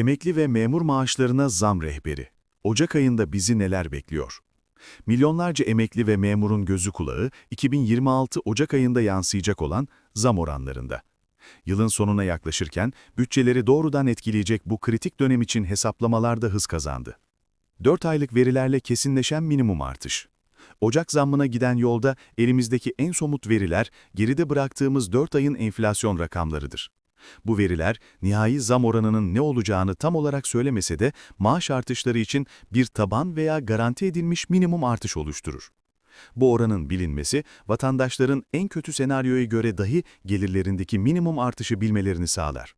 Emekli ve memur maaşlarına zam rehberi. Ocak ayında bizi neler bekliyor? Milyonlarca emekli ve memurun gözü kulağı 2026 Ocak ayında yansıyacak olan zam oranlarında. Yılın sonuna yaklaşırken bütçeleri doğrudan etkileyecek bu kritik dönem için hesaplamalar da hız kazandı. 4 aylık verilerle kesinleşen minimum artış. Ocak zammına giden yolda elimizdeki en somut veriler geride bıraktığımız 4 ayın enflasyon rakamlarıdır. Bu veriler nihai zam oranının ne olacağını tam olarak söylemese de maaş artışları için bir taban veya garanti edilmiş minimum artış oluşturur. Bu oranın bilinmesi, vatandaşların en kötü senaryoya göre dahi gelirlerindeki minimum artışı bilmelerini sağlar.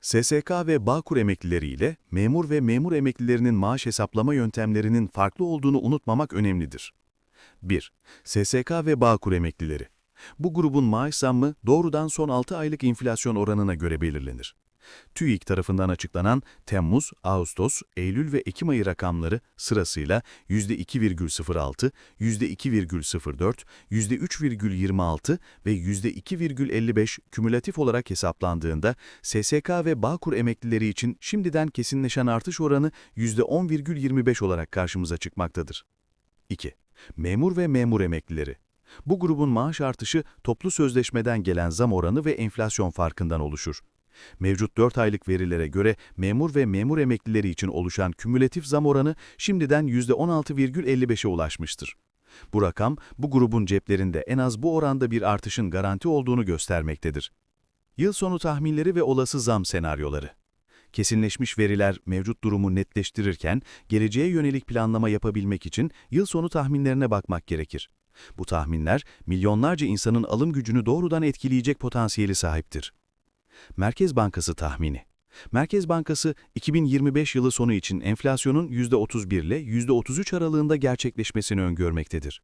SSK ve Bağkur emeklileriyle memur ve memur emeklilerinin maaş hesaplama yöntemlerinin farklı olduğunu unutmamak önemlidir. 1. SSK ve Bağkur emeklileri bu grubun maaş zammı doğrudan son 6 aylık enflasyon oranına göre belirlenir. TÜİK tarafından açıklanan Temmuz, Ağustos, Eylül ve Ekim ayı rakamları sırasıyla %2,06, %2,04, %3,26 ve %2,55 kümülatif olarak hesaplandığında SSK ve Bağkur emeklileri için şimdiden kesinleşen artış oranı %10,25 olarak karşımıza çıkmaktadır. 2. Memur ve memur emeklileri bu grubun maaş artışı toplu sözleşmeden gelen zam oranı ve enflasyon farkından oluşur. Mevcut 4 aylık verilere göre memur ve memur emeklileri için oluşan kümülatif zam oranı şimdiden %16,55'e ulaşmıştır. Bu rakam, bu grubun ceplerinde en az bu oranda bir artışın garanti olduğunu göstermektedir. Yıl sonu tahminleri ve olası zam senaryoları Kesinleşmiş veriler mevcut durumu netleştirirken, geleceğe yönelik planlama yapabilmek için yıl sonu tahminlerine bakmak gerekir. Bu tahminler, milyonlarca insanın alım gücünü doğrudan etkileyecek potansiyeli sahiptir. Merkez Bankası tahmini Merkez Bankası 2025 yılı sonu için enflasyonun %31 ile %33 aralığında gerçekleşmesini öngörmektedir.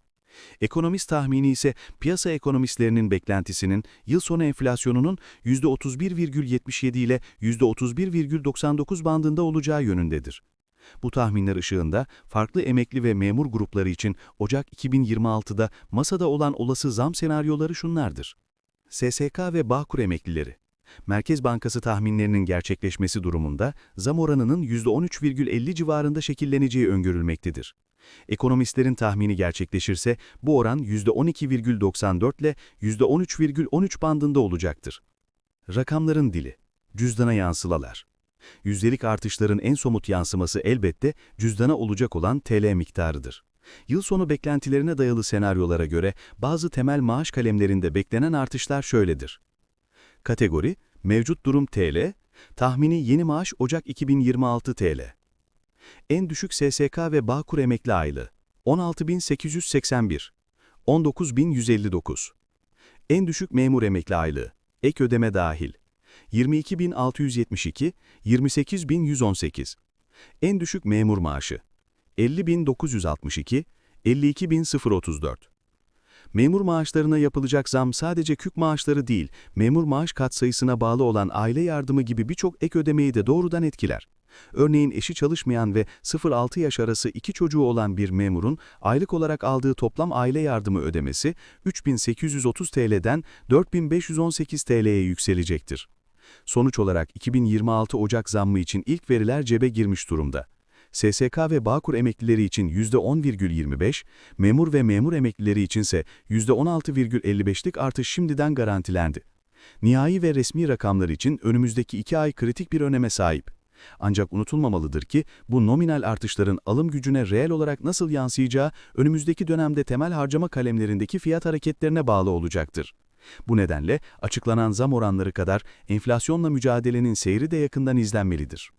Ekonomist tahmini ise piyasa ekonomistlerinin beklentisinin yıl sonu enflasyonunun %31,77 ile %31,99 bandında olacağı yönündedir. Bu tahminler ışığında farklı emekli ve memur grupları için Ocak 2026'da masada olan olası zam senaryoları şunlardır. SSK ve Bağkur emeklileri Merkez Bankası tahminlerinin gerçekleşmesi durumunda zam oranının %13,50 civarında şekilleneceği öngörülmektedir. Ekonomistlerin tahmini gerçekleşirse bu oran %12,94 ile %13,13 bandında olacaktır. Rakamların dili, cüzdana yansılalar. Yüzdelik artışların en somut yansıması elbette cüzdana olacak olan TL miktarıdır. Yıl sonu beklentilerine dayalı senaryolara göre bazı temel maaş kalemlerinde beklenen artışlar şöyledir. Kategori, mevcut durum TL, tahmini yeni maaş Ocak 2026 TL. En düşük SSK ve Bağkur emekli aylığı 16.881, 19.159. En düşük memur emekli aylığı, ek ödeme dahil 22.672, 28.118. En düşük memur maaşı 50.962, 52.034. Memur maaşlarına yapılacak zam sadece kük maaşları değil, memur maaş katsayısına bağlı olan aile yardımı gibi birçok ek ödemeyi de doğrudan etkiler. Örneğin eşi çalışmayan ve 0-6 yaş arası iki çocuğu olan bir memurun aylık olarak aldığı toplam aile yardımı ödemesi 3830 TL'den 4518 TL'ye yükselecektir. Sonuç olarak 2026 Ocak zammı için ilk veriler cebe girmiş durumda. SSK ve Bağkur emeklileri için %10,25, memur ve memur emeklileri içinse %16,55'lik artış şimdiden garantilendi. Nihai ve resmi rakamlar için önümüzdeki iki ay kritik bir öneme sahip. Ancak unutulmamalıdır ki bu nominal artışların alım gücüne reel olarak nasıl yansıyacağı önümüzdeki dönemde temel harcama kalemlerindeki fiyat hareketlerine bağlı olacaktır. Bu nedenle açıklanan zam oranları kadar enflasyonla mücadelenin seyri de yakından izlenmelidir.